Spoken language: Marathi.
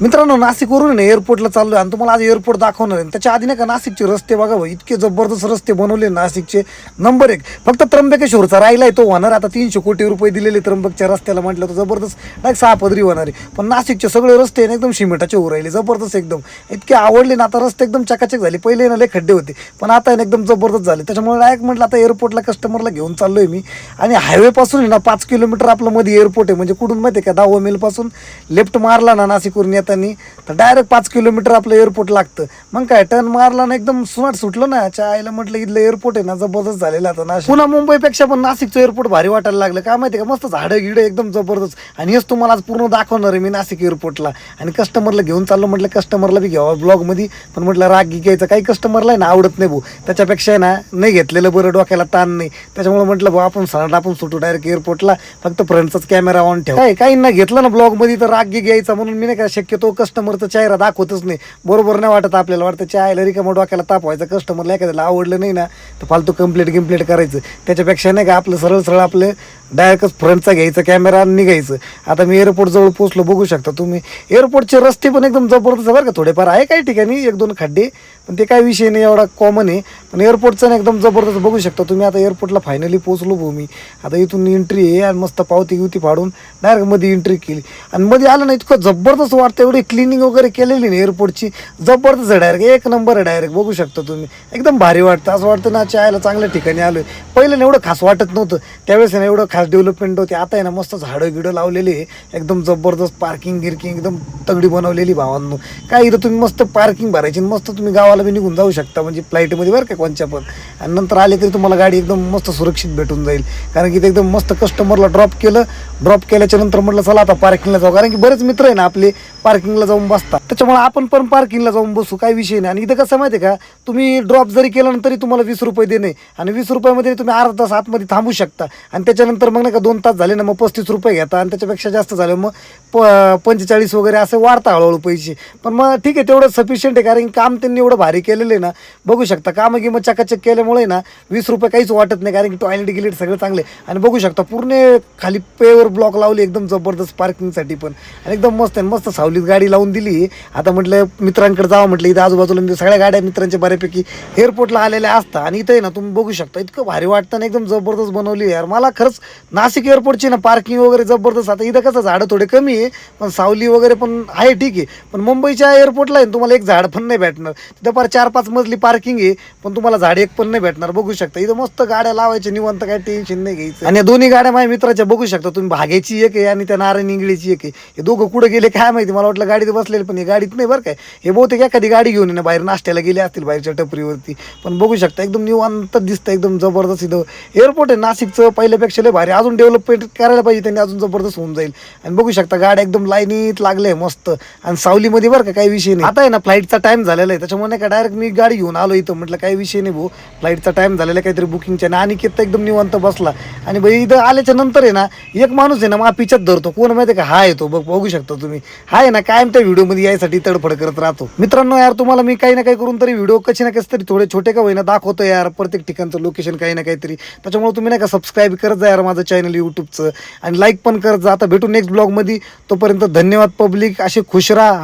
मित्रांनो नाशिकवरून ना एअरपोर्टला चाललो आणि तुम्हाला आज एअरपोर्ट दाखवणार आहे. त्याच्या आधी नाही का नाशिकचे रस्ते बघा भाऊ, इतके जबरदस्त रस्ते बनवले नाशिकचे. नंबर एक फक्त त्र्यंबकेश्वरचा राहिलाय तो होणार आता तीनशे कोटी रुपये दिलेले त्र्यंबकच्या रस्त्याला म्हटलं तर जबरदस्त. नाही सहा पदरी होणार आहे. पण नाशिकचे सगळे रस्ते ना एकदम शिमेटाचे होऊ राहिले. जबरदस्त एकदम. इतके आवडले ना आता रस्ते एकदम चकाचक झाले. पहिले ना लय खड्डे होते. पण आता आहे ना एकदम जबरदस्त झाले. त्याच्यामुळे डायरेक्ट म्हटलं आता एअरपोर्टला कस्टमरला घेऊन चाललोय मी. आणि हायवेपासून ना पाच किलोमीटर आपलं मध्ये एअरपोर्ट आहे. म्हणजे कुठून माहिती आहे का दहा मेलपासून लेफ्ट मारला ना नाशिकवरून येताना तर डायरेक्ट पाच किलोमीटर आपलं एअरपोर्ट लागतं. मग काय टर्न मारला ना एकदम सुनाट सुटलं ना. च्या आईला म्हटलं इथलं एअरपोर्ट आहे ना जबरदस्त झालेला आता नाशिक. पुन्हा मुंबईपेक्षा पण नाशिकचं एअरपोर्ट भारी वाटायला लागलं. काय माहिती का मस्त झाडं गिडं एकदम जबरदस्त. आणि हेच तुम्हाला आज पूर्ण दाखवणार आहे मी नाशिक एअरपोर्टला आणि कस्टमरला घेऊन चाललो म्हटलं कस्टमरला बी घ्यावा ब्लॉगमध्ये पण म्हटलं राग घ्यायचं. काही कस्टमरला आहे ना आवडत नाही भाऊ. त्याच्यापेक्षा आहे ना नाही घेतलेलं बरं डोक्याला ताण नाही. त्याच्यामुळे म्हटलं भाऊ आपण सरळ आपण सुटू डायरेक्ट एअरपोर्टला फक्त फ्रंटचाच कॅमेरा ऑन ठेवा. काय काही ना घेतलं ना ब्लॉगमध्ये तर राग घ्यायचा. म्हणून मी नाही का शक्यतो कस्टमरचा चेहरा दाखवतच नाही. बरोबर नाही वाटत आपल्याला. वाटतं चायला रिकामा डोक्याला ताप कस्टमरला एखाद्याला आवडलं नाही ना तर फालतू कंप्लेंट गिम्प्लेट करायचं. त्याच्यापेक्षा नाही का आपलं सरळ सरळ आपलं डायरेक्टच फ्रंटचा घ्यायचा कॅमेरा आणि निघायचं. आता मी एअरपोर्ट जवळ पोहोचलो बघू शकता तुम्ही. एअरपोर्टचे रस्ते पण एकदम जबरदस्त बरं का थोडेफार आहे काही ठिकाणी एक दोन खड्डे पण ते काय विषय नाही एवढा कॉमन आहे. पण एअरपोर्टचं ना एकदम जबरदस्त बघू शकता तुम्ही. आता एअरपोर्टला फायनली पोहोचलो भाऊ मी. आता इथून एंट्री आहे आणि मस्त पावती गिवती फाडून डायरेक्टमध्ये एंट्री केली. आणि मध्ये आलं ना इतकं जबरदस्त वाटतं एवढी क्लिनिंग वगैरे केलेली ना एअरपोर्टची जबरदस्त आहे डायरेक्ट एक नंबर आहे डायरेक्ट बघू शकता तुम्ही. एकदम भारी वाटतं. असं वाटतं ना चायला चांगल्या ठिकाणी आलो पहिलं एवढं खास वाटत नव्हतं. त्यावेळेस ना एवढं खास डेव्हलपमेंट होती. आता आहे ना मस्त झाडं गिडं लावलेली आहे. एकदम जबरदस्त पार्किंग गिरकिंग एकदम तगडी बनवलेली भावांनो. काय इथं तुम्ही मस्त पार्किंग भरायची आणि मस्त तुम्ही गावाला बी निघून जाऊ शकता म्हणजे फ्लाईटमध्ये बरं का कोणच्या पण. आणि नंतर आले तरी तुम्हाला गाडी एकदम मस्त सुरक्षित भेटून जाईल. कारण की ते एकदम मस्त कस्टमरला ड्रॉप केलं. ड्रॉप केल्याच्यानंतर म्हटलं चला आता पार्किंगला जाऊ. कारण की बरेच मित्र आहे ना आपले पार्किंगला जाऊन बसतात. त्याच्यामुळे आपण पण पार्किंगला जाऊन बसू काही विषय नाही. आणि इथं कसं माहिती आहे का तुम्ही ड्रॉप जरी केलं तरी तुम्हाला वीस रुपये देणे. आणि वीस रुपयामध्ये तुम्ही अर्धा तास आतमध्ये थांबू शकता. आणि त्याच्यानंतर मग नाही का दोन तास झाले ना मग पस्तीस रुपये घेता आणि त्याच्यापेक्षा जास्त झालं. मग प पंचेचाळीस वगैरे असं वाढता हळूहळू पैसे. पण मग ठीक आहे तेवढं सफिशियंट आहे कारण की काम त्यांनी एवढं भारी केलेलं आहे ना. बघू शकता कामं गिमं चकाचक केल्यामुळे ना वीस रुपये काहीच वाटत नाही कारण की टॉयलेट गिलेट सगळं चांगले आणि बघू शकता पूर्ण खाली पेवर ब्लॉक लावले एकदम जबरदस्त पार्किंगसाठी पण. आणि एकदम मस्त आहे मस्त सावलीत गाडी लावून दिली. आता म्हटलं मित्रांकडे जावं म्हटलं इथं आजूबाजूला म्हणजे सगळ्या गाड्या मित्रांच्या बऱ्यापैकी एअरपोर्टला आलेल्या असतात आणि इथं आहे ना तुम्ही बघू शकता इतकं भारी वाटतं ना एकदम जबरदस्त बनवली आहे. यार मला खरंच नाशिक एअरपोर्टची ना पार्किंग वगैरे जबरदस्त. आता इथं कसं झाडं थोडे कमी आहे पण सावली वगैरे पण आहे ठीक आहे. पण मुंबईच्या एअरपोर्टला आहे ना तुम्हाला एक झाड पण नाही भेटणार. तिथं फार चार पाच मजली पार्किंग आहे पण तुम्हाला झाड एक पण नाही भेटणार. बघू शकता. इथं मस्त गाड्या लावायच्या निवांत काय टेन्शन नाही घ्यायचं. आणि दोन्ही गाड्या माझ्या मित्राच्या बघू शकता. तुम्ही भाग्याची एक आहे आणि त्या नारायण इंगळीची एक आहे. हे दोघं कुठं गेले काय माहिती? मला वाटलं गाडीत बसलेले पण हे गाडीत नाही बरं काय. हे बहुतेक एखादी गाडी घेऊन ना बाहेर नाश्त्याला गेले असतील बाहेरच्या टपरीवरती. पण बघू शकता एकदम निवांत दिसतं एकदम जबरदस्त इथं. एअरपोर्ट आहे नाशिकचं पहिल्यापेक्षा लय भारी अजून डेव्हलपमेंट करायला पाहिजे त्यांनी अजून जबरदस्त होऊन जाईल. आणि बघू शकता गाड्या एकदम लाईनीत लागले मस्त. आणि सावलीमध्ये बरं का काही विषय नाही. आता आहे ना फ्लाईटचा टाइम झालेला आहे. त्याच्यामुळे नाही का डायरेक्ट मी गाडी घेऊन आलो इथं. म्हटलं काही विषय नाही भाऊ. फ्लाईटचा टाईम झालेला आहे काहीतरी बुकिंगच्या आणि अनिकेत एकदम निवांत बसला. आणि भाई इथं आल्याच्यानंतर आहे ना एक माणूस आहे ना मा पिच्यात धरतो. कोण माहिती आहे का? हा येतो बघ बघू शकता तुम्ही. हा आहे ना कायम त्या व्हिडिओमध्ये यायसाठी तडफड करत राहतो. मित्रांनो यार तुम्हाला मी काही ना काही करून तरी व्हिडिओ कसे ना कसे तरी थोडे छोटे का होईना दाखवतो यार. प्रत्येक ठिकाणचं लोकेशन काही ना काहीतरी. त्याच्यामुळे तुम्ही नाही का सबस्क्राईब करत जा यार माझं माझं चॅनल यूट्यूबचं आणि लाईक पण करत जा आता भेटू नेक्स्ट ब्लॉगमध्ये तोपर्यंत धन्यवाद पब्लिक असे खुश राहा.